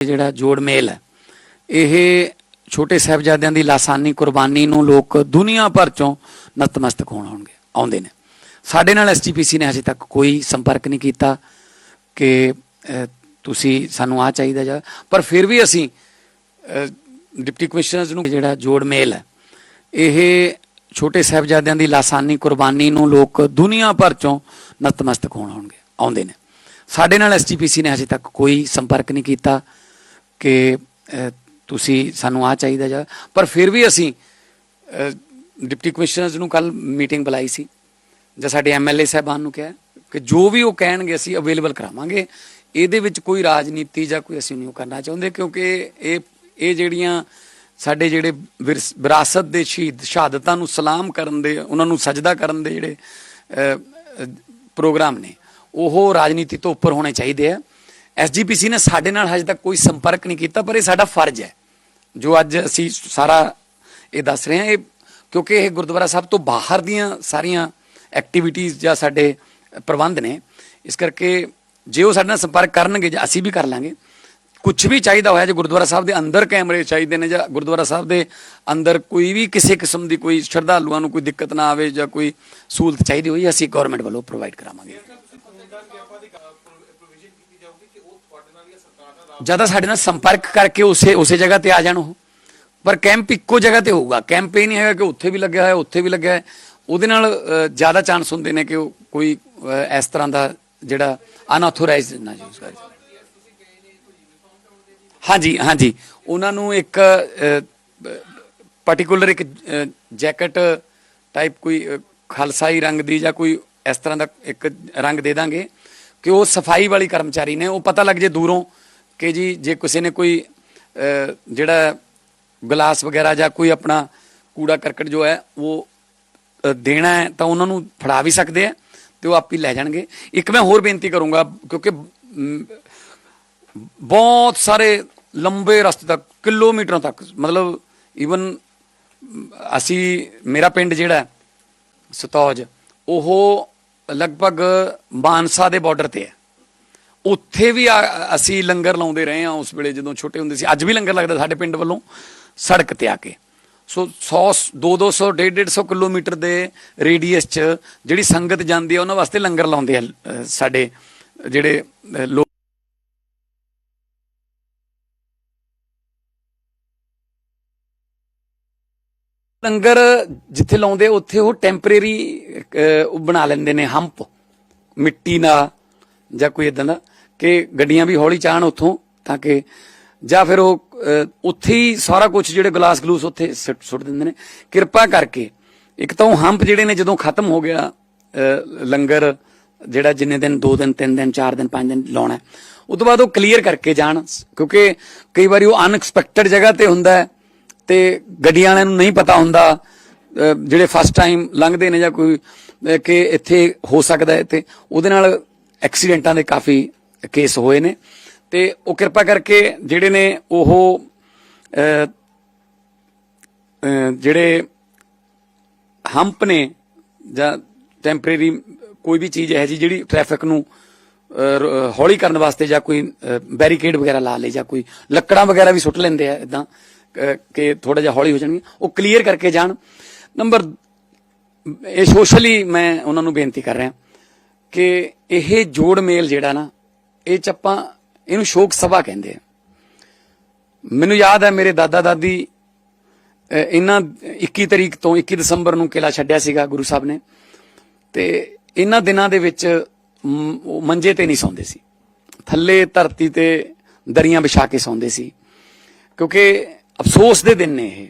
ਜਿਹੜਾ ਜੋੜ ਮੇਲ ਹੈ, ਇਹ ਛੋਟੇ ਸਾਹਿਬਜ਼ਾਦਿਆਂ ਦੀ ਲਾਸਾਨੀ ਕੁਰਬਾਨੀ ਨੂੰ ਲੋਕ ਦੁਨੀਆ ਭਰ ਚੋਂ ਨਤਮਸਤਕ ਹੋਣ ਆਉਣਗੇ, ਆਉਂਦੇ ਨੇ। ਸਾਡੇ ਨਾਲ ਐਸਜੀਪੀਸੀ ਨੇ ਅਜੇ ਤੱਕ ਕੋਈ ਸੰਪਰਕ ਨਹੀਂ ਕੀਤਾ ਕਿ ਤੁਸੀਂ ਸਾਨੂੰ ਆ ਚਾਹੀਦਾ ਜਾਂ। ਪਰ ਫਿਰ ਵੀ ਅਸੀਂ ਡਿਪਟੀ ਕਮਿਸ਼ਨਰਸ ਨੂੰ ਜਿਹੜਾ ਜੋੜ ਮੇਲ ਹੈ, ਇਹ ਛੋਟੇ ਸਾਹਿਬਜ਼ਾਦਿਆਂ ਦੀ ਲਾਸਾਨੀ ਕੁਰਬਾਨੀ ਨੂੰ ਲੋਕ ਦੁਨੀਆ ਭਰ ਚੋਂ ਨਤਮਸਤਕ ਹੋਣ ਆਉਣਗੇ, ਆਉਂਦੇ ਨੇ। ਸਾਡੇ ਨਾਲ ਐਸਜੀਪੀਸੀ ਨੇ ਅਜੇ ਤੱਕ ਕੋਈ ਸੰਪਰਕ ਨਹੀਂ ਕੀਤਾ। ਕਿ ਤੁਸੀਂ ਸਾਨੂੰ ਆ ਚਾਹੀਦਾ ਜਾਂ, ਪਰ ਫਿਰ ਵੀ ਅਸੀਂ ਡਿਪਟੀ ਕਮਿਸ਼ਨਰਸ ਨੂੰ ਕੱਲ ਮੀਟਿੰਗ ਬੁਲਾਈ ਸੀ, ਜਾਂ ਸਾਡੇ ਐਮਐਲਏ ਸਾਹਿਬਾਨ ਨੂੰ ਕਿਹਾ ਕਿ ਜੋ ਵੀ ਉਹ ਕਹਿਣਗੇ ਅਸੀਂ ਅਵੇਲੇਬਲ ਕਰਾਵਾਂਗੇ, ਇਹਦੇ ਵਿੱਚ ਕੋਈ ਰਾਜਨੀਤੀ ਜਾਂ ਕੋਈ ਅਸੀਂ ਨਹੀਂ ਕਰਨਾ ਚਾਹੁੰਦੇ, ਕਿਉਂਕਿ ਇਹ ਇਹ ਜਿਹੜੀਆਂ ਸਾਡੇ ਜਿਹੜੇ ਵਿਰਸ- ਵਿਰਾਸਤ ਦੇ ਸ਼ਹੀਦ, ਸ਼ਹਾਦਤਾਂ ਨੂੰ ਸਲਾਮ ਕਰਨ ਦੇ, ਉਹਨਾਂ ਨੂੰ ਸਜਦਾ ਕਰਨ ਦੇ ਜਿਹੜੇ ਪ੍ਰੋਗਰਾਮ ਨੇ, ਉਹ ਰਾਜਨੀਤੀ ਤੋਂ ਉੱਪਰ ਹੋਣੇ ਚਾਹੀਦੇ ਆ। ਐਸਜੀਪੀਸੀ ਨੇ ਸਾਡੇ ਨਾਲ ਹਜੇ ਤੱਕ ਕੋਈ ਸੰਪਰਕ ਨਹੀਂ ਕੀਤਾ, ਪਰ ਇਹ ਸਾਡਾ ਫਰਜ਼ ਹੈ। ਜੋ ਅੱਜ ਅਸੀਂ ਸਾਰਾ ਇਹ ਦੱਸ ਰਹੇ ਹਾਂ, ਇਹ ਕਿਉਂਕਿ ਇਹ ਗੁਰਦੁਆਰਾ ਸਾਹਿਬ ਤੋਂ ਬਾਹਰ ਦੀਆਂ ਸਾਰੀਆਂ ਐਕਟੀਵਿਟੀਜ਼ ਜਾਂ ਸਾਡੇ ਪ੍ਰਬੰਧ ਨੇ, ਇਸ ਕਰਕੇ ਜੇ ਉਹ ਸਾਡੇ ਨਾਲ ਸੰਪਰਕ ਕਰਨਗੇ ਜਾਂ ਅਸੀਂ ਵੀ ਕਰ ਲਾਂਗੇ ਕੁਝ ਵੀ ਚਾਹੀਦਾ ਹੋਇਆ, ਜੇ ਗੁਰਦੁਆਰਾ ਸਾਹਿਬ ਦੇ ਅੰਦਰ ਕੈਮਰੇ ਚਾਹੀਦੇ ਨੇ ਜਾਂ ਗੁਰਦੁਆਰਾ ਸਾਹਿਬ ਦੇ ਅੰਦਰ ਕੋਈ ਵੀ ਕਿਸੇ ਕਿਸਮ ਦੀ ਕੋਈ ਸ਼ਰਧਾਲੂਆਂ ਨੂੰ ਕੋਈ ਦਿੱਕਤ ਨਾ ਆਵੇ ਜਾਂ ਕੋਈ ਸਹੂਲਤ ਚਾਹੀਦੀ ਹੋਈ, ਅਸੀਂ ਗਵਰਨਮੈਂਟ ਵੱਲੋਂ ਪ੍ਰੋਵਾਈਡ ਕਰਾਵਾਂਗੇ। ਜ਼ਿਆਦਾ ਸਾਡੇ ਨਾਲ ਸੰਪਰਕ ਕਰਕੇ ਉਸੇ ਉਸੇ ਜਗ੍ਹਾ ਤੇ ਆ ਜਾਣ ਉਹ ਪਰ ਕੈਂਪ ਇੱਕੋ ਜਗ੍ਹਾ ਤੇ ਹੋਊਗਾ ਕੈਂਪ ਇਹ ਨਹੀਂ ਹੈਗਾ ਕਿ ਉੱਥੇ ਵੀ ਲੱਗਿਆ ਹੋਇਆ ਉੱਥੇ ਵੀ ਲੱਗਿਆ ਹੈ ਉਹਦੇ ਨਾਲ ਜ਼ਿਆਦਾ ਚਾਂਸ ਹੁੰਦੇ ਨੇ ਕਿ ਉਹ ਕੋਈ ਇਸ ਤਰ੍ਹਾਂ ਦਾ ਜਿਹੜਾ ਅਨਆਥੋਰਾਈਜ਼ਡ ਨਾ ਯੂਜ਼ ਕਰੇ ਹਾਂਜੀ ਹਾਂਜੀ ਉਹਨਾਂ ਨੂੰ ਇੱਕ ਪਾਰਟਿਕੂਲਰ ਇੱਕ ਜੈਕਟ ਟਾਈਪ ਕੋਈ ਖਾਲਸਾਈ ਰੰਗ ਦੀ ਜਾਂ ਕੋਈ ਇਸ ਤਰ੍ਹਾਂ ਦਾ ਇੱਕ ਰੰਗ ਦੇ ਦਾਂਗੇ ਕਿ ਉਹ ਸਫ਼ਾਈ ਵਾਲੀ ਕਰਮਚਾਰੀ ਨੇ ਉਹ ਪਤਾ ਲੱਗ ਜੇ ਦੂਰੋਂ ਕਿ ਜੀ, ਜੇ ਕਿਸੇ ਨੇ ਕੋਈ ਜਿਹੜਾ ਗਲਾਸ ਵਗੈਰਾ ਜਾਂ ਕੋਈ ਆਪਣਾ ਕੂੜਾ ਕਰਕਟ ਜੋ ਹੈ, ਉਹ ਦੇਣਾ ਹੈ, ਤਾਂ ਉਹਨਾਂ ਨੂੰ ਫੜਾ ਵੀ ਸਕਦੇ ਆ ਤੇ ਉਹ ਆਪ ਹੀ ਲੈ ਜਾਣਗੇ। ਇੱਕ ਮੈਂ ਹੋਰ ਬੇਨਤੀ ਕਰੂੰਗਾ, ਕਿਉਂਕਿ ਬਹੁਤ ਸਾਰੇ ਲੰਬੇ ਰਸਤੇ ਤੱਕ, ਕਿਲੋਮੀਟਰਾਂ ਤੱਕ, ਮਤਲਬ ਈਵਨ ਅਸੀਂ, ਮੇਰਾ ਪਿੰਡ ਜਿਹੜਾ ਸਤੌਜ, ਉਹ ਲਗਭਗ ਮਾਨਸਾ ਦੇ ਬਾਰਡਰ ਤੇ ਹੈ। ਉੱਥੇ ਵੀ ਆ- ਅਸੀਂ ਲੰਗਰ ਲਾਉਂਦੇ ਰਹੇ ਹਾਂ ਉਸ ਵੇਲੇ ਜਦੋਂ ਛੋਟੇ ਹੁੰਦੇ ਸੀ। ਅੱਜ ਵੀ ਲੰਗਰ ਲੱਗਦਾ ਸਾਡੇ ਪਿੰਡ ਵੱਲੋਂ ਸੜਕ ਤੇ ਆ ਕੇ। ਸੋ 100 2 200 150 150 ਕਿਲੋਮੀਟਰ ਦੇ ਰੇਡੀਅਸ ਚ ਜਿਹੜੀ ਸੰਗਤ ਜਾਂਦੀ ਹੈ ਉਹਨਾਂ ਵਾਸਤੇ ਲੰਗਰ ਲਾਉਂਦੇ ਆ ਸਾਡੇ ਜਿਹੜੇ ਲੋਕ ਲੰਗਰ ਜਿੱਥੇ ਲਾਉਂਦੇ ਉੱਥੇ ਉਹ ਟੈਂਪਰੇਰੀ ਉਹ ਬਣਾ ਲੈਂਦੇ ਨੇ ਹੰਪ। ਮਿੱਟੀ ਦਾ ਜਾਂ ਕੋਈ ਇਦਾਂ ਦਾ ਕਿ ਗੱਡੀਆਂ ਵੀ ਹੌਲੀ ਚਾਹਣ ਉੱਥੋਂ ਤਾਂ ਕਿ ਜਾਂ ਫਿਰ ਉਹ ਉੱਥੇ ਹੀ ਸਾਰਾ ਕੁਝ ਜਿਹੜੇ ਗਲਾਸ ਗਲੂਸ ਉੱਥੇ ਸੁੱਟ ਸੁੱਟ ਦਿੰਦੇ ਨੇ। ਕਿਰਪਾ ਕਰਕੇ ਇੱਕ ਤਾਂ ਉਹ ਹੰਪ ਜਿਹੜੇ ਨੇ ਜਦੋਂ ਖਤਮ ਹੋ ਗਿਆ ਲੰਗਰ ਜਿਹੜਾ ਜਿੰਨੇ ਦਿਨ 2 ਦਿਨ 3 ਦਿਨ 4 ਦਿਨ 5 ਦਿਨ ਲਾਉਣਾ ਹੈ, ਉਹ ਤੋਂ ਬਾਅਦ ਉਹ ਕਲੀਅਰ ਕਰਕੇ ਜਾਣ ਕਿਉਂਕਿ ਕਈ ਵਾਰੀ ਉਹ ਅਨਐਕਸਪੈਕਟਡ ਜਗ੍ਹਾ ਤੇ ਹੁੰਦਾ ਹੈ ਤੇ ਗੱਡੀਆਂ ਵਾਲਿਆਂ ਨੂੰ ਨਹੀਂ ਪਤਾ ਹੁੰਦਾ ਜਿਹੜੇ ਫਸਟ ਟਾਈਮ ਲੰਘਦੇ ਨੇ ਜਾਂ ਕੋਈ ਕਿ ਇੱਥੇ ਹੋ ਸਕਦਾ ਹੈ ਤੇ ਉਹਦੇ ਨਾਲ ਐਕਸੀਡੈਂਟਾਂ ਦੇ ਕਾਫੀ ਕੇਸ ਹੋਏ ਨੇ ਤੇ ਉਹ ਕਿਰਪਾ ਕਰਕੇ ਜਿਹੜੇ ਨੇ ਉਹ ਜਿਹੜੇ ਹੰਪ ਨੇ ਜਾਂ ਟੈਂਪਰੇਰੀ ਕੋਈ ਵੀ ਚੀਜ਼ ਹੈ ਜੀ ਜਿਹੜੀ ਟ੍ਰੈਫਿਕ ਨੂੰ ਹੌਲੀ ਕਰਨ ਵਾਸਤੇ ਜਾਂ ਕੋਈ ਬੈਰੀਕੇਡ ਵਗੈਰਾ ਲਾ ਲੇ ਜਾਂ ਕੋਈ ਲੱਕੜਾਂ ਵਗੈਰਾ ਵੀ ਸੁੱਟ ਲੈਂਦੇ ਆ ਇਦਾਂ ਕਿ ਥੋੜਾ ਜਿਹਾ ਹੌਲੀ ਹੋ ਜਾਣਗੇ ਉਹ ਕਲੀਅਰ ਕਰਕੇ ਜਾਣ। ਨੰਬਰ ਇਹ ਸੋਸ਼ਲੀ ਮੈਂ ਉਹਨਾਂ ਨੂੰ ਬੇਨਤੀ ਕਰ ਰਿਹਾ। ਕਿ ਇਹ ਜੋੜ ਮੇਲ ਜਿਹੜਾ ਨਾ, ਇਹ ਚ ਆਪਾਂ ਇਹਨੂੰ ਸ਼ੋਕ ਸਭਾ ਕਹਿੰਦੇ ਆ। ਮੈਨੂੰ ਯਾਦ ਹੈ ਮੇਰੇ ਦਾਦਾ ਦਾਦੀ ਇਹਨਾਂ 21 ਤਰੀਕ ਤੋਂ 21 ਦਸੰਬਰ ਨੂੰ ਕਿਲਾ ਛੱਡਿਆ ਸੀਗਾ ਗੁਰੂ ਸਾਹਿਬ ਨੇ। ਤੇ ਇਹਨਾਂ ਦਿਨਾਂ ਦੇ ਵਿੱਚ ਮੰਜੇ ਤੇ ਨਹੀਂ ਸੌਂਦੇ ਸੀ। ਥੱਲੇ ਧਰਤੀ ਤੇ ਦਰੀਆਂ ਵਿਛਾ ਕੇ ਸੌਂਦੇ ਸੀ। ਕਿਉਂਕਿ ਅਫਸੋਸ ਦੇ ਦਿਨ ਨੇ ਇਹ।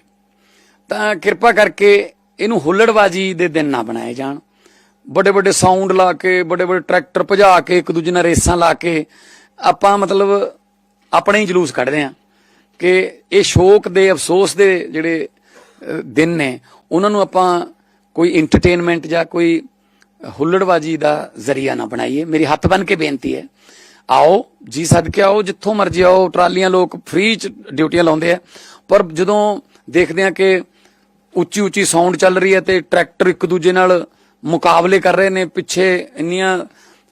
ਤਾਂ ਕਿਰਪਾ ਕਰਕੇ ਇਹਨੂੰ ਹੁੱਲੜਬਾਜੀ ਦੇ ਦਿਨ ਨਾ ਬਣਾਏ ਜਾਣ। ਵੱਡੇ ਵੱਡੇ ਸਾਊਂਡ ਲਾ ਕੇ ਵੱਡੇ ਵੱਡੇ ਟਰੈਕਟਰ ਭਜਾ ਕੇ, ਇੱਕ ਦੂਜੇ ਨਾਲ ਰੇਸਾਂ ਲਾ ਕੇ, ਆਪਾਂ ਮਤਲਬ ਆਪਣੇ ਹੀ ਜਲੂਸ ਕੱਢਦੇ ਆ ਕਿ ਇਹ ਸ਼ੋਕ ਦੇ, ਅਫਸੋਸ ਦੇ ਜਿਹੜੇ ਦਿਨ ਨੇ, ਉਹਨਾਂ ਨੂੰ ਆਪਾਂ ਕੋਈ ਐਂਟਰਟੇਨਮੈਂਟ ਜਾਂ ਕੋਈ ਹੁੱਲੜਬਾਜੀ ਦਾ ਜ਼ਰੀਆ ਨਾ ਬਣਾਈਏ। ਮੇਰੀ ਹੱਥ ਬੰਨ ਕੇ ਬੇਨਤੀ ਹੈ, ਆਓ, ਜੀ ਸਦਕੇ ਆਓ, ਜਿੱਥੋਂ ਮਰਜ਼ੀ ਆਓ, ਟਰਾਲੀਆਂ ਲੋਕ ਫ੍ਰੀ ਚ ਡਿਊਟੀਆਂ ਲਾਉਂਦੇ ਆ, ਪਰ ਜਦੋਂ ਦੇਖਦੇ ਆ ਕਿ ਉੱਚੀ ਉੱਚੀ ਸਾਊਂਡ ਚੱਲ ਰਹੀ ਹੈ ਤੇ ਟਰੈਕਟਰ ਇੱਕ ਦੂਜੇ ਨਾਲ ਮੁਕਾਬਲੇ ਕਰ ਰਹੇ ਨੇ, ਪਿੱਛੇ ਇੰਨੀਆਂ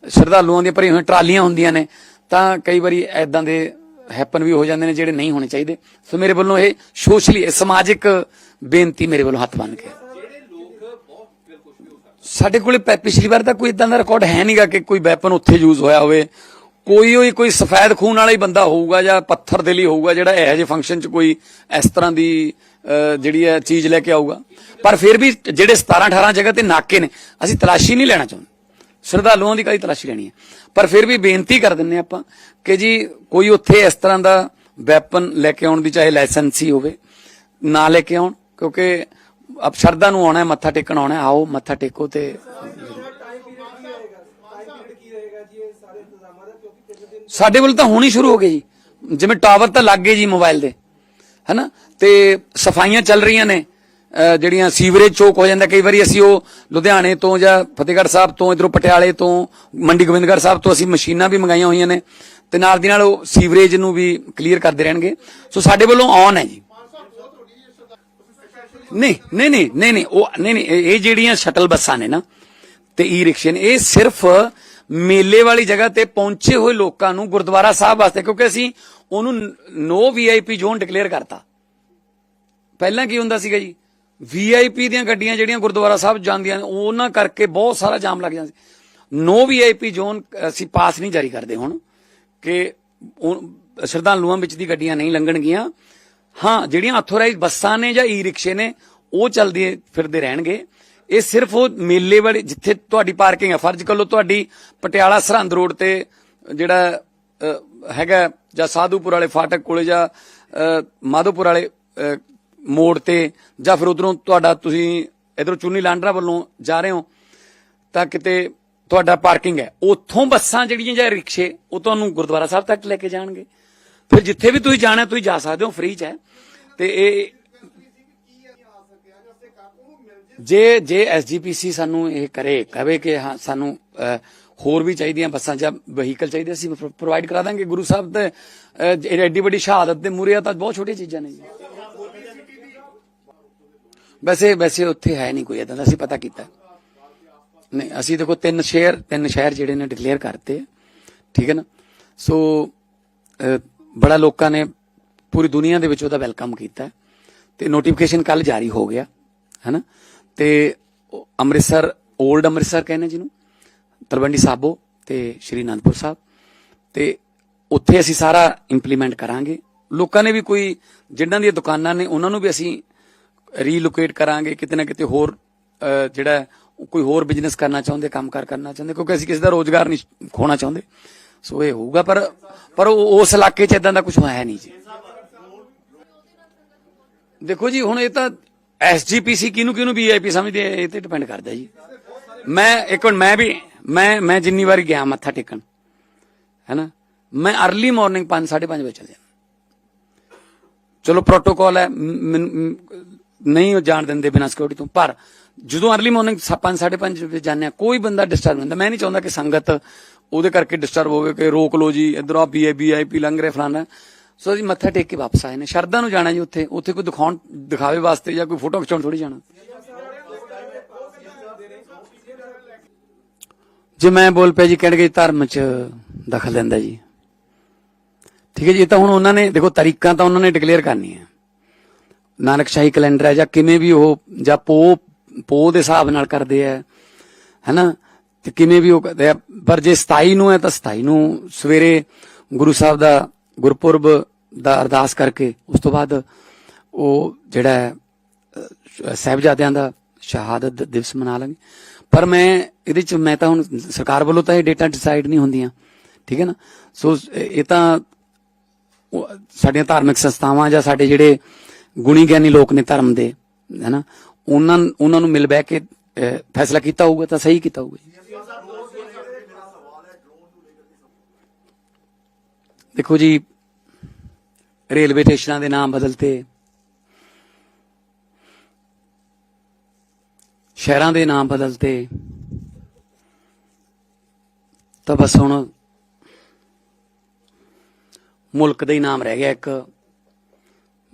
ਸ਼ਰਧਾਲੂਆਂ ਦੀਆਂ ਭਰੀਆਂ ਹੋਈਆਂ ਟਰਾਲੀਆਂ ਹੁੰਦੀਆਂ ਨੇ, ਤਾਂ ਕਈ ਵਾਰੀ ਐਦਾਂ ਦੇ ਹੈਪਨ ਵੀ ਹੋ ਜਾਂਦੇ ਨੇ ਜਿਹੜੇ ਨਹੀਂ ਹੋਣੇ ਚਾਹੀਦੇ। ਸੋ ਮੇਰੇ ਵੱਲੋਂ ਇਹ ਸੋਸ਼ਲੀ ਸਮਾਜਿਕ ਬੇਨਤੀ ਮੇਰੇ ਵੱਲੋਂ ਹੱਥ ਬੰਨ ਕੇ। ਸਾਡੇ ਕੋਲੇ ਪਿਛਲੀ ਵਾਰ ਤਾਂ ਕੋਈ ਇਦਾਂ ਦਾ ਰਿਕਾਰਡ ਹੈ ਨਹੀਂਗਾ ਕਿ ਕੋਈ ਵੈਪਨ ਉੱਥੇ ਯੂਜ਼ ਹੋਇਆ ਹੋਵੇ। ਕੋਈ ਹੋਈ ਕੋਈ ਸਫੈਦ ਖੂਨ ਵਾਲਾ ਹੀ ਬੰਦਾ ਹੋਊਗਾ ਜਾਂ ਪੱਥਰ ਦੇ ਲਈ ਹੋਊਗਾ ਜਿਹੜਾ ਇਹੋ ਜਿਹੇ ਫੰਕਸ਼ਨ 'ਚ ਕੋਈ ਇਸ ਤਰ੍ਹਾਂ ਦੀ ਜਿਹੜੀ ਹੈ ਚੀਜ਼ ਲੈ ਕੇ ਆਊਗਾ। ਪਰ ਫਿਰ ਵੀ ਜਿਹੜੇ 17 18 ਜਗ੍ਹਾ ਤੇ ਨਾਕੇ ਨੇ, ਅਸੀਂ ਤਲਾਸ਼ੀ ਨਹੀਂ ਲੈਣਾ ਚਾਹੁੰਦੇ। ਸ਼ਰਧਾਲੂਆਂ ਦੀ ਕਾਹਦੀ ਤਲਾਸ਼ੀ ਲੈਣੀ ਹੈ? ਪਰ ਫਿਰ ਵੀ ਬੇਨਤੀ ਕਰ ਦਿੰਨੇ ਆਪਾਂ ਕਿ ਜੀ ਕੋਈ ਉੱਥੇ ਇਸ ਤਰ੍ਹਾਂ ਦਾ ਵੈਪਨ ਲੈ ਕੇ ਆਉਣ ਦੀ, ਚਾਹੇ ਲਾਇਸੈਂਸੀ ਹੋਵੇ, ਨਾ ਲੈ ਕੇ ਆਉਣ, ਕਿਉਂਕਿ ਅਬ ਸ਼ਰਧਾ ਨੂੰ ਆਉਣਾ ਮੱਥਾ ਟੇਕਣ ਆਉਣਾ ਆਓ, ਮੱਥਾ ਟੇਕੋ ਤੇ ਸਾਡੇ ਵੱਲ ਤਾਂ ਹੋਣੀ ਸ਼ੁਰੂ ਹੋ ਗਏ ਜੀ। ਜਿਵੇਂ ਟਾਵਰ ਤਾਂ ਲੱਗ ਗਏ ਜੀ ਮੋਬਾਈਲ ਦੇ, ਹੈਨਾ? ਤੇ ਸਫਾਈਆਂ ਚੱਲ ਰਹੀਆਂ ਨੇ ਜਿਹੜੀਆਂ ਸੀਵਰੇਜ ਚੋਕ ਹੋ ਜਾਂਦਾ, ਕਈ ਵਾਰੀ ਅਸੀਂ ਉਹ ਲੁਧਿਆਣੇ ਤੋਂ ਜਾਂ ਫਤਿਹਗੜ੍ਹ ਸਾਹਿਬ ਤੋਂ, ਇਧਰੋਂ ਪਟਿਆਲੇ ਤੋਂ, ਮੰਡੀ ਗੋਬਿੰਦਗੜ੍ਹ ਸਾਹਿਬ ਤੋਂ ਅਸੀਂ ਮਸ਼ੀਨਾਂ ਵੀ ਮੰਗਾਈਆਂ ਹੋਈਆਂ ਨੇ, ਤੇ ਨਾਲ ਦੀ ਨਾਲ ਉਹ ਸੀਵਰੇਜ ਨੂੰ ਵੀ ਕਲੀਅਰ ਕਰਦੇ ਰਹਿਣਗੇ। ਸੋ ਸਾਡੇ ਵੱਲੋਂ ਔਨ ਹੈ ਜੀ। ਨਹੀਂ ਨਹੀਂ ਨਹੀਂ ਨਹੀਂ ਉਹ, ਨਹੀਂ ਨਹੀਂ, ਇਹ ਜਿਹੜੀਆਂ ਸ਼ਟਲ ਬੱਸਾਂ ਨੇ ਨਾ, ਤੇ ਈ ਰਿਕਸ਼ੇ ਨੇ, ਇਹ ਸਿਰਫ ਮੇਲੇ ਵਾਲੀ ਜਗ੍ਹਾ ਤੇ ਪਹੁੰਚੇ ਹੋਏ ਲੋਕਾਂ ਨੂੰ ਗੁਰਦੁਆਰਾ ਸਾਹਿਬ ਵਾਸਤੇ, ਕਿਉਂਕਿ ਅਸੀਂ ਉਹਨੂੰ ਨੋ ਵੀਆਈਪੀ ਜ਼ੋਨ ਡਿਕਲੇਅਰ ਕਰਤਾ। ਪਹਿਲਾਂ ਕੀ ਹੁੰਦਾ ਸੀਗਾ ਜੀ? ਵੀਆਈਪੀ ਦੀਆਂ ਗੱਡੀਆਂ ਜਿਹੜੀਆਂ ਗੁਰਦੁਆਰਾ ਸਾਹਿਬ ਜਾਂਦੀਆਂ ਉਹਨਾਂ ਕਰਕੇ ਬਹੁਤ ਸਾਰਾ ਜਾਮ ਲੱਗ ਜਾਂਦਾ ਸੀ। ਨੋ ਵੀਆਈਪੀ ਜ਼ੋਨ ਅਸੀਂ ਪਾਸ ਨਹੀਂ ਜਾਰੀ ਕਰਦੇ ਹੁਣ, ਕਿ ਉਹ ਸ਼ਰਧਾਲੂਆਂ ਵਿੱਚ ਦੀ ਗੱਡੀਆਂ ਨਹੀਂ ਲੰਘਣਗੀਆਂ। ਹਾਂ, ਜਿਹੜੀਆਂ ਅਥੋਰਾਈਜ਼ ਬੱਸਾਂ ਨੇ ਜਾਂ ਈ ਰਿਕਸ਼ੇ ਨੇ, ਉਹ ਚੱਲਦੇ ਫਿਰਦੇ ਰਹਿਣਗੇ। ਇਹ ਸਿਰਫ ਉਹ ਮੇਲੇ ਵਾਲੀ, ਜਿੱਥੇ ਤੁਹਾਡੀ ਪਾਰਕਿੰਗ ਹੈ। ਫਰਜ਼ ਕਰ ਲਓ ਤੁਹਾਡੀ ਪਟਿਆਲਾ ਸਰਹੰਦ ਰੋਡ ਤੇ, ਜਿਹੜਾ ਹੈਗਾ, ਜਾਂ ਸਾਧੂਪੁਰ ਵਾਲੇ ਫਾਟਕ ਕੋਲੇ ਜਾਂ ਮਾਧੋਪੁਰ ਵਾਲੇ ਮੋੜ ਤੇ, ਜਾਂ ਫਿਰ ਉਧਰੋਂ ਤੁਹਾਡਾ ਤੁਸੀਂ ਇਧਰੋਂ ਚੁੰਨੀ ਲਾਂਡਰਾ ਵੱਲੋਂ ਜਾ ਰਹੇ ਹੋ, ਤਾਂ ਕਿਤੇ ਤੁਹਾਡਾ ਪਾਰਕਿੰਗ ਹੈ। ਉੱਥੋਂ ਬੱਸਾਂ ਜਿਹੜੀਆਂ ਜਾਂ ਰਿਕਸ਼ੇ, ਉਹ ਤੁਹਾਨੂੰ ਗੁਰਦੁਆਰਾ ਸਾਹਿਬ ਤੱਕ ਲੈ ਕੇ ਜਾਣਗੇ। ਫਿਰ ਜਿੱਥੇ ਵੀ ਤੁਸੀਂ ਜਾਣਾ, ਤੁਸੀਂ ਜਾ ਸਕਦੇ ਹੋ, ਫ੍ਰੀ ਚ ਹੈ। ਤੇ ਇਹ ਜੇ ਜੇ ਐਸਜੀਪੀਸੀ ਸਾਨੂੰ ਇਹ ਕਰੇ, ਕਹੇ ਕਿ ਹਾਂ, ਸਾਨੂੰ ਹੋਰ ਵੀ ਚਾਹੀਦੀਆਂ ਬੱਸਾਂ ਜਾਂ ਵਹੀਕਲ ਚਾਹੀਦੇ ਅਸੀਂ ਪ੍ਰੋਵਾਈਡ ਕਰਾ ਦਾਂਗੇ। ਗੁਰੂ ਸਾਹਿਬ ਦੇ ਐਡੀ ਵੱਡੀ ਸ਼ਹਾਦਤ ਦੇ ਮੂਰੇ ਤਾਂ ਬਹੁਤ ਛੋਟੀਆਂ ਚੀਜ਼ਾਂ ਨੇ ਵੈਸੇ ਵੈਸੇ ਉੱਥੇ ਹੈ ਨਹੀਂ ਕੋਈ ਇਦਾਂ ਦਾ, ਅਸੀਂ ਪਤਾ ਕੀਤਾ। ਨਹੀਂ, ਅਸੀਂ ਦੇਖੋ ਤਿੰਨ ਸ਼ਹਿਰ ਤਿੰਨ ਸ਼ਹਿਰ ਜਿਹੜੇ ਨੇ ਡਿਕਲੇਅਰ ਕਰਤੇ। ਠੀਕ ਹੈ ਨਾ? ਸੋ ਬੜਾ ਲੋਕਾਂ ਨੇ ਪੂਰੀ ਦੁਨੀਆ ਦੇ ਵਿੱਚ ਉਹਦਾ ਵੈਲਕਮ ਕੀਤਾ। ਤੇ ਨੋਟੀਫਿਕੇਸ਼ਨ ਕੱਲ ਜਾਰੀ ਹੋ ਗਿਆ। ਹੈਨਾ ਤੇ ਅੰਮ੍ਰਿਤਸਰ 올ਡ ਅੰਮ੍ਰਿਤਸਰ ਕਹਿੰਦੇ ਜਿਹਨੂੰ, ਤਲਵੰਡੀ ਸਾਬੋ ਤੇ ਸ਼੍ਰੀ ਅਨੰਦਪੁਰ ਸਾਹਿਬ। ਤੇ ਉੱਥੇ ਅਸੀਂ ਸਾਰਾ ਇੰਪਲੀਮੈਂਟ ਕਰਾਂਗੇ। ਲੋਕਾਂ ਨੇ ਵੀ ਕੋਈ, ਜਿਨ੍ਹਾਂ ਦੀਆਂ ਦੁਕਾਨਾਂ ਨੇ, ਉਹਨਾਂ ਨੂੰ ਵੀ ਅਸੀਂ ਰੀਲੋਕੇਟ ਕਰਾਂਗੇ, ਕਿਤੇ ਨਾ ਕਿਤੇ ਹੋਰ ਜਿਹੜਾ ਕੋਈ ਹੋਰ ਬਿਜ਼ਨਸ ਕਰਨਾ ਚਾਹੁੰਦੇ, ਕੰਮਕਾਰ ਕਰਨਾ ਚਾਹੁੰਦੇ, ਕਿਉਂਕਿ ਅਸੀਂ ਕਿਸੇ ਦਾ ਰੋਜ਼ਗਾਰ ਨਹੀਂ ਖੋਣਾ ਚਾਹੁੰਦੇ। ਸੋ ਇਹ ਹੋਊਗਾ, ਪਰ ਪਰ ਉਹ- ਉਸ ਇਲਾਕੇ 'ਚ ਇਦਾਂ ਦਾ ਕੁਝ ਹੈ ਨਹੀਂ ਜੀ। ਦੇਖੋ ਜੀ, ਹੁਣ ਇਹ ਤਾਂ ਐਸਜੀਪੀਸੀ ਕਿਹਨੂੰ ਕਿਹਨੂੰ ਵੀਆਈਪੀ ਸਮਝਦੇ ਇਹ ਤੇ ਡਿਪੈਂਡ ਕਰਦਾ ਜੀ। ਮੈਂ ਇੱਕ ਮਿੰਟ, ਮੈਂ ਵੀ, ਮੈਂ ਮੈਂ ਜਿੰਨੀ ਵਾਰ ਗਿਆ ਮੱਥਾ ਟੇਕਣ, ਹੈਨਾ? ਮੈਂ अर्ਲੀ ਮਾਰਨਿੰਗ 5:30 ਵਜੇ ਚਲ ਜਾਂਦਾ ਚਲੋ ਪ੍ਰੋਟੋਕੋਲ ਹੈ ਨਹੀਂ ਉਹ ਜਾਣ ਦਿੰਦੇ ਬਿਨਾਂ ਸਿਕਿਉਰਿਟੀ ਤੋਂ, ਪਰ ਜਦੋਂ अर्ਲੀ ਮਾਰਨਿੰਗ 5 5:30 ਵਜੇ ਜਾਂਦੇ ਆ, ਕੋਈ ਬੰਦਾ ਡਿਸਟਰਬ ਹੁੰਦਾ। ਮੈਂ ਨਹੀਂ ਚਾਹੁੰਦਾ ਕਿ ਸੰਗਤ ਉਹਦੇ ਕਰਕੇ ਡਿਸਟਰਬ ਹੋਵੇ, ਕਿ ਰੋਕ ਲੋ ਜੀ, ਇਧਰ ਆ ਵੀਆਈਪੀ ਲੰਘ ਰਹੇ ਫਲਾਣਾ ਸੋ ਜੀ ਮੱਥਾ ਟੇਕ ਕੇ ਵਾਪਸ ਆਏ ਨੇ। ਸ਼ਰਧਾ ਨੂੰ ਜਾਣਾ ਜੀ ਉੱਥੇ। ਉੱਥੇ ਕੋਈ ਦਿਖਾਉਣ, ਦਿਖਾਵੇ ਵਾਸਤੇ ਜਾਂ ਕੋਈ ਫੋਟੋ ਖਿਚਾਉਣ ਥੋੜੀ ਜਾਣਾ। ਜੇ ਮੈਂ ਬੋਲ ਪਿਆ ਜੀ, ਕਹਿਣਗੇ ਧਰਮ 'ਚ ਦਖਲ ਦਿੰਦਾ ਜੀ। ਠੀਕ ਹੈ ਜੀ, ਇਹ ਤਾਂ ਹੁਣ ਉਹਨਾਂ ਨੇ, ਦੇਖੋ ਤਰੀਕਾਂ ਤਾਂ ਉਹਨਾਂ ਨੇ ਡਿਕਲੇਅਰ ਕਰਨੀਆਂ। ਨਾਨਕ ਸ਼ਾਹੀ ਕੈਲੰਡਰ ਹੈ ਜਾਂ ਕਿਵੇਂ ਵੀ ਉਹ, ਜਾਂ ਪੋ ਪੋ ਦੇ ਹਿਸਾਬ ਨਾਲ ਕਰਦੇ ਆ, ਹੈਨਾ? ਤੇ ਕਿਵੇਂ ਵੀ ਉਹ ਕਰਦੇ ਆ। ਪਰ ਜੇ 27 ਨੂੰ ਹੈ ਤਾਂ 27 ਨੂੰ ਸਵੇਰੇ ਗੁਰੂ ਸਾਹਿਬ ਦਾ ਗੁਰਪੁਰਬ ਦਾ ਅਰਦਾਸ ਕਰਕੇ ਉਸ ਤੋਂ ਬਾਅਦ ਉਹ ਜਿਹੜਾ ਹੈ, ਸਾਹਿਬਜ਼ਾਦਿਆਂ ਦਾ ਸ਼ਹਾਦਤ ਦਿਵਸ ਮਨਾ ਲਾਂਗੇ। ਪਰ ਮੈਂ ਇਹਦੇ ਚ ਮੈਂ ਤਾਂ ਹੁਣ ਸਰਕਾਰ ਵੱਲੋਂ ਤਾਂ ਇਹ ਡੇਟਾ ਡਿਸਾਈਡ ਨਹੀਂ ਹੁੰਦੀਆਂ। ਠੀਕ ਹੈ ਨਾ? ਸੋ ਇਹ ਤਾਂ ਸਾਡੀਆਂ ਧਾਰਮਿਕ ਸੰਸਥਾਵਾਂ ਜਾਂ ਸਾਡੇ ਜਿਹੜੇ ਗੁਣੀ ਗਿਆਨੀ ਲੋਕ ਨੇ ਧਰਮ ਦੇ ਹੈਨਾ ਉਹਨਾਂ ਉਹਨਾਂ ਨੂੰ ਮਿਲ ਬਹਿ ਕੇ ਫੈਸਲਾ ਕੀਤਾ ਹੋਊਗਾ ਤਾਂ ਸਹੀ ਕੀਤਾ ਹੋਊਗਾ ਦੇਖੋ ਜੀ, ਰੇਲਵੇ ਸਟੇਸ਼ਨਾਂ ਦੇ ਨਾਮ ਬਦਲਤੇ। ਸ਼ਹਿਰਾਂ ਦੇ ਨਾਮ ਬਦਲਤੇ। ਤਾਂ ਬਸ ਹੁਣ ਮੁਲਕ ਦਾ ਹੀ ਨਾਮ ਰਹਿ ਗਿਆ ਇੱਕ।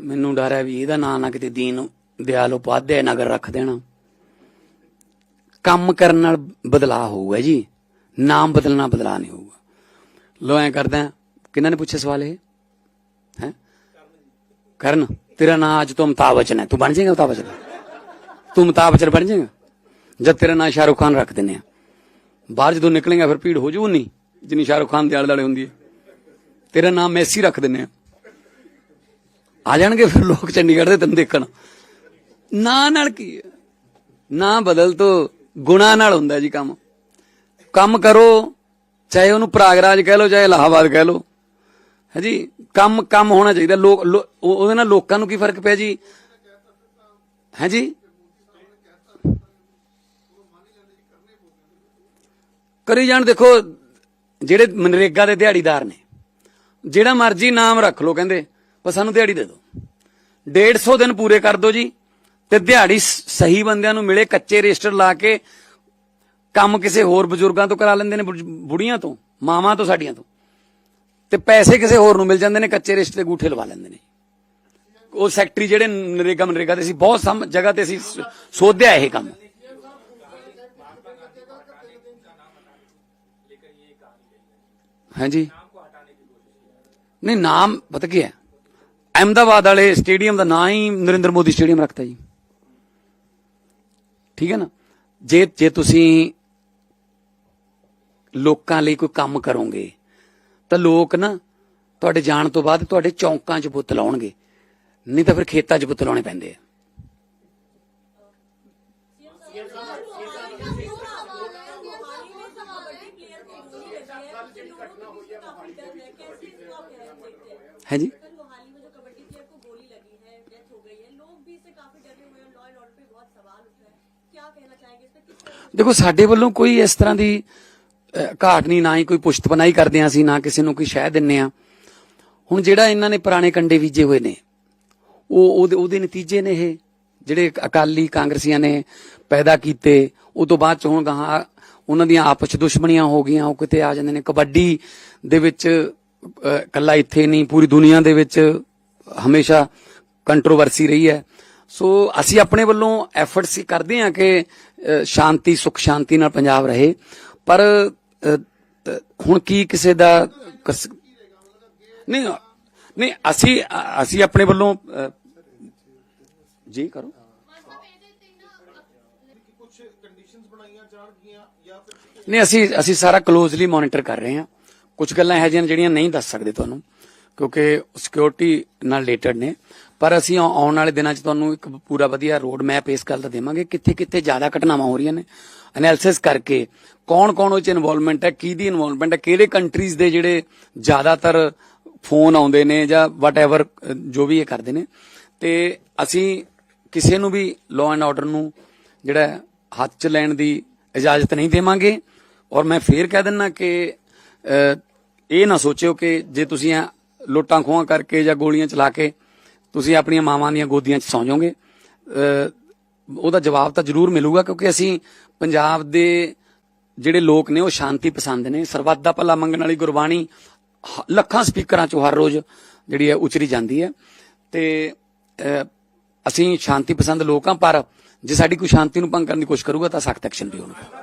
ਮੈਨੂੰ ਡਰ ਹੈ ਵੀ ਇਹਦਾ ਨਾਂ ਨਾ ਕਿਤੇ ਦੀਨ ਦਿਆਲ ਉਪਾਧਿਆਇ ਨਗਰ ਰੱਖ ਦੇਣਾ। ਕੰਮ ਕਰਨ ਨਾਲ ਬਦਲਾਅ ਹੋਊਗਾ ਜੀ। ਨਾਮ ਬਦਲਣਾ ਬਦਲਾਅ ਨਹੀਂ ਹੋਊਗਾ। ਲੋ ਐ ਕਰਦਾ ਕਿਹਨਾਂ ਨੇ ਪੁੱਛਿਆ ਸਵਾਲ ਇਹ? ਹੈ? ਕਰਨ। ਤੇਰਾ ਨਾਂ ਅੱਜ ਤੋਂ ਅਮਿਤਾਭ ਬਚਨ ਹੈ। ਤੂੰ ਬਣ ਜਾਏਗਾ ਅਮਿਤਾਭ ਬਚਨ? ਤੂੰ ਅਮਿਤਾਭ ਬਚਨ ਬਣ ਜਾਏਗਾ? ਜਦ ਤੇਰਾ ਨਾਂ ਸ਼ਾਹਰੁਖ ਖਾਨ ਰੱਖ ਦਿੰਨੇ ਆ। ਬਾਹਰ ਜਦੋਂ ਨਿਕਲੇਗਾ ਫਿਰ ਭੀੜ ਹੋ ਜੂ ਨਹੀਂ ਜਿੰਨੀ ਸ਼ਾਹਰੁਖ ਖਾਨ ਦੇ ਆਲੇ ਦੁਆਲੇ ਹੁੰਦੀ ਹੈ। ਤੇਰਾ ਨਾਮ ਮੈਸੀ ਰੱਖ ਦਿੰਨੇ ਆ। ਆ ਜਾਣਗੇ ਫਿਰ ਲੋਕ ਚੰਡੀਗੜ੍ਹ ਦੇ ਤੈਨੂੰ ਦੇਖਣ। ਨਾਂ ਨਾਲ ਕੀ ਹੈ? ਨਾਂ ਬਦਲ ਤੋਂ ਗੁਣਾ ਨਾਲ ਹੁੰਦਾ ਜੀ ਕੰਮ। ਕੰਮ ਕਰੋ, ਚਾਹੇ ਉਹਨੂੰ ਪ੍ਰਾਗਰਾਜ ਕਹਿ ਲਓ, ਚਾਹੇ ਇਲਾਹਾਬਾਦ ਕਹਿ ਲਓ। ਹੈ ਜੀ ਕੰਮ ਕੰਮ ਹੋਣਾ ਚਾਹੀਦਾ। ਲੋਕ, ਲੋ- ਉਹਦੇ ਨਾਲ ਲੋਕਾਂ ਨੂੰ ਕੀ ਫ਼ਰਕ ਪਿਆ ਜੀ? ਹੈ ਜੀ ਕਰੀ ਜਾਣ ਦੇਖੋ, ਜਿਹੜੇ ਮਨਰੇਗਾ ਦੇ ਦਿਹਾੜੀਦਾਰ ਨੇ, ਜਿਹੜਾ ਮਰਜ਼ੀ ਨਾਮ ਰੱਖ ਲਓ ਕਹਿੰਦੇ, ਬਸ ਸਾਨੂੰ ਦਿਹਾੜੀ ਦੇ ਦਿਓ। 150 ਦਿਨ ਪੂਰੇ ਕਰ ਦਿਓ ਜੀ, ਤੇ ਦਿਹਾੜੀ ਸਹੀ ਬੰਦਿਆਂ ਨੂੰ ਮਿਲੇ, ਕੱਚੇ ਰਜਿਸਟਰ ਲਾ ਕੇ ਕੰਮ ਕਿਸੇ ਹੋਰ ਬਜ਼ੁਰਗਾਂ ਤੋਂ ਕਰਾ ਲੈਂਦੇ ਨੇ ਬੁਝ- ਬੁੜੀਆਂ ਤੋਂ, ਮਾਵਾਂ ਤੋਂ, ਸਾਡੀਆਂ ਤੋਂ। ਤੇ ਪੈਸੇ ਕਿਸੇ ਹੋਰ ਨੂੰ ਮਿਲ ਜਾਂਦੇ ਨੇ, ਕੱਚੇ ਰਿਸ਼ਤੇ ਗੂਠੇ ਲਵਾ ਲੈਂਦੇ ਨੇ। ਉਹ ਸੈਕਟਰੀ ਜਿਹੜੇ ਨਰੇਗਾ ਮਨਰੇਗਾ ਦੇ ਸੀ, ਬਹੁਤ ਸਮ, ਜਗ੍ਹਾ ਤੇ ਸੀ, ਸੋਧਿਆ ਇਹ ਕੰਮ। ਹਾਂਜੀ। ਨਹੀਂ, ਨਾਮ ਪਤਾ ਕੀ ਹੈ? ਅਹਿਮਦਾਬਾਦ ਵਾਲੇ ਸਟੇਡੀਅਮ ਦਾ ਨਾਂ ਹੀ ਨਰਿੰਦਰ ਮੋਦੀ ਸਟੇਡੀਅਮ ਰੱਖਤਾ ਜੀ। ਠੀਕ ਹੈ ਨਾ? ਜੇ ਜੇ ਤੁਸੀਂ ਲੋਕਾਂ ਲਈ ਕੋਈ ਕੰਮ ਕਰੋਗੇ ਤਾਂ ਲੋਕ ਨਾ ਤੁਹਾਡੇ ਜਾਣ ਤੋਂ ਬਾਅਦ ਤੁਹਾਡੇ ਚੌਂਕਾਂ 'ਚ ਬੁੱਤ ਲਾਉਣਗੇ। ਨਹੀਂ ਤਾਂ ਫਿਰ ਖੇਤਾਂ 'ਚ ਬੁੱਤ ਲਾਉਣੇ ਪੈਂਦੇ ਆ। ਹਾਂਜੀ? ਦੇਖੋ, ਸਾਡੇ ਵੱਲੋਂ ਕੋਈ ਇਸ ਤਰ੍ਹਾਂ ਦੀ ਘਾਟ ਨਹੀਂ ਨਾ ਹੀ ਕੋਈ ਪੁਸ਼ਤਪਨਾਈ ਕਰਦੇ ਹਾਂ ਅਸੀਂ ਨਾ ਕਿਸੇ ਨੂੰ ਕੋਈ ਸ਼ਹਿ ਦਿੰਨੇ ਆ ਹੁਣ ਜਿਹੜਾ ਇਹਨਾਂ ਨੇ ਪੁਰਾਣੇ ਕੰਡੇ ਬੀਜੇ ਹੋਏ ਨੇ ਉਹ ਉਹਦੇ ਉਹਦੇ ਨਤੀਜੇ ਨੇ ਇਹ ਜਿਹੜੇ ਅਕਾਲੀ ਕਾਂਗਰਸੀਆਂ ਨੇ ਪੈਦਾ ਕੀਤੇ ਉਹ ਤੋਂ ਬਾਅਦ ਚ ਹੁਣ ਗਾਹਾਂ ਉਹਨਾਂ ਦੀਆਂ ਆਪਸ ਚ ਦੁਸ਼ਮਣੀਆਂ ਹੋ ਗਈਆਂ ਉਹ ਕਿਤੇ ਆ ਜਾਂਦੇ ਨੇ। ਕਬੱਡੀ ਦੇ ਵਿੱਚ ਅਹ, ਇਕੱਲਾ ਇੱਥੇ ਨਹੀਂ ਪੂਰੀ ਦੁਨੀਆ ਦੇ ਵਿੱਚ ਹਮੇਸ਼ਾ ਕੰਟਰੋਵਰਸੀ ਰਹੀ ਹੈ। ਸੋ ਅਸੀਂ ਆਪਣੇ ਵੱਲੋਂ ਐਫਰਟਸ ਕਰਦੇ ਹਾਂ ਕਿ ਸ਼ਾਂਤੀ ਸੁਖ ਸ਼ਾਂਤੀ ਨਾਲ ਪੰਜਾਬ ਰਹੇ। ਪਰ ਹੁਣ ਕੀ ਕਿਸੇ ਦਾ ਨਹੀਂ ਨਹੀਂ, ਅਸੀਂ ਅਸੀਂ ਆਪਣੇ ਵੱਲੋਂ ਜੀ, ਕਰੋ। ਨਹੀਂ, ਅਸੀਂ ਅਸੀਂ ਸਾਰਾ ਕਲੋਜ਼ਲੀ ਮੋਨੀਟਰ ਕਰ ਰਹੇ ਹਾਂ। ਕੁਝ ਗੱਲਾਂ ਇਹੋ ਜਿਹੀਆਂ ਜਿਹੜੀਆਂ ਨਹੀਂ ਦੱਸ ਸਕਦੇ ਤੁਹਾਨੂੰ, ਕਿਉਂਕਿ ਸਿਕਿਉਰਿਟੀ ਨਾਲ ਰਿਲੇਟਡ ਨੇ। ਪਰ ਅਸੀਂ ਆਉ- ਆਉਣ ਵਾਲੇ ਦਿਨਾਂ 'ਚ ਤੁਹਾਨੂੰ ਇੱਕ ਪੂਰਾ ਵਧੀਆ ਰੋਡ ਮੈਪ ਇਸ ਗੱਲ ਦਾ ਦੇਵਾਂਗੇ ਕਿੱਥੇ ਕਿੱਥੇ ਜ਼ਿਆਦਾ ਘਟਨਾਵਾਂ ਹੋ ਰਹੀਆਂ ਨੇ। ਐਨਾਲਿਸਿਸ ਕਰਕੇ ਕੌਣ ਕੌਣ ਉਹ 'ਚ ਇਨਵੋਲਵਮੈਂਟ ਹੈ ਕਿਹਦੀ ਇਨਵੋਲਵਮੈਂਟ ਹੈ ਕਿਹੜੇ ਕੰਟਰੀਜ਼ ਦੇ ਜਿਹੜੇ ਜ਼ਿਆਦਾਤਰ ਫੋਨ ਆਉਂਦੇ ਨੇ ਜਾਂ ਵਟਐਵਰ ਜੋ ਵੀ ਇਹ ਕਰਦੇ ਨੇ। ਤੇ ਅਸੀਂ ਕਿਸੇ ਨੂੰ ਵੀ ਲਾਅ ਐਂਡ ਆਰਡਰ ਨੂੰ ਜਿਹੜਾ ਹੈ, ਹੱਥ 'ਚ ਲੈਣ ਦੀ ਇਜਾਜ਼ਤ ਨਹੀਂ ਦੇਵਾਂਗੇ। ਔਰ ਮੈਂ ਫੇਰ ਕਹਿ ਦਿੰਨਾ ਕਿ ਅਹ, ਇਹ ਨਾ ਸੋਚਿਓ ਕਿ ਜੇ ਤੁਸੀਂ ਐਂ ਲੁੱਟਾਂ ਖੋਹਾਂ ਕਰਕੇ ਜਾਂ ਗੋਲੀਆਂ ਚਲਾ ਕੇ ਤੁਸੀਂ ਆਪਣੀਆਂ ਮਾਵਾਂ ਦੀਆਂ ਗੋਦੀਆਂ 'ਚ ਸੌਂ ਜਾਓਗੇ ਉਹਦਾ ਜਵਾਬ ਤਾਂ ਜ਼ਰੂਰ ਮਿਲੂਗਾ ਕਿਉਂਕਿ ਅਸੀਂ ਪੰਜਾਬ ਦੇ ਜਿਹੜੇ ਲੋਕ ਨੇ ਉਹ ਸ਼ਾਂਤੀ ਪਸੰਦ ਨੇ। ਸਰਬੱਤ ਦਾ ਭਲਾ ਮੰਗਣ ਵਾਲੀ ਗੁਰਬਾਣੀ ਲੱਖਾਂ ਸਪੀਕਰਾਂ 'ਚੋਂ ਹਰ ਰੋਜ਼ ਜਿਹੜੀ ਹੈ ਉਚਰੀ ਜਾਂਦੀ ਹੈ। ਤੇ ਅਸੀਂ ਸ਼ਾਂਤੀ ਪਸੰਦ ਲੋਕ ਹਾਂ, ਪਰ ਜੇ ਸਾਡੀ ਕੋਈ ਸ਼ਾਂਤੀ ਨੂੰ ਭੰਗ ਕਰਨ ਦੀ ਕੋਸ਼ਿਸ਼ ਕਰੂਗਾ ਤਾਂ ਸਖਤ ਐਕਸ਼ਨ ਵੀ ਹੋਣਗੇ।